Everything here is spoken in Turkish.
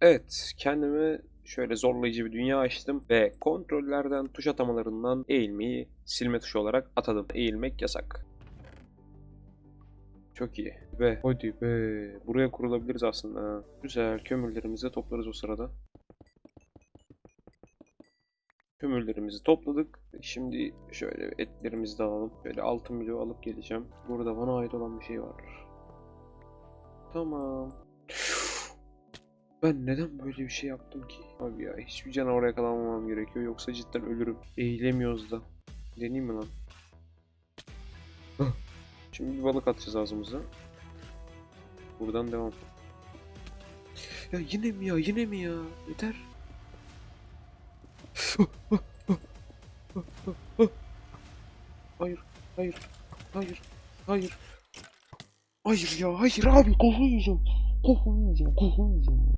Evet, kendime şöyle zorlayıcı bir dünya açtım ve kontrollerden tuş atamalarından eğilmeyi silme tuşu olarak atadım. Eğilmek yasak. Çok iyi. Ve hadi be. Buraya kurulabiliriz aslında. Güzel. Kömürlerimizi toplarız o sırada. Kömürlerimizi topladık. Şimdi şöyle etlerimizi de alalım. Şöyle altın bloğu alıp geleceğim. Burada bana ait olan bir şey var. Tamam. Ben neden böyle bir şey yaptım ki? Abi ya hiçbir canavara yakalanmamam gerekiyor yoksa cidden ölürüm. Eğilemiyoruz da. Deneyeyim mi lan? Şimdi bir balık atacağız ağzımıza. Buradan devam. Ya yine mi ya yine mi ya? Yeter. Hayır, hayır, hayır, hayır. Hayır ya, hayır abi, kafayı yiyeceğim. Kafayı yiyeceğim, kafayı yiyeceğim.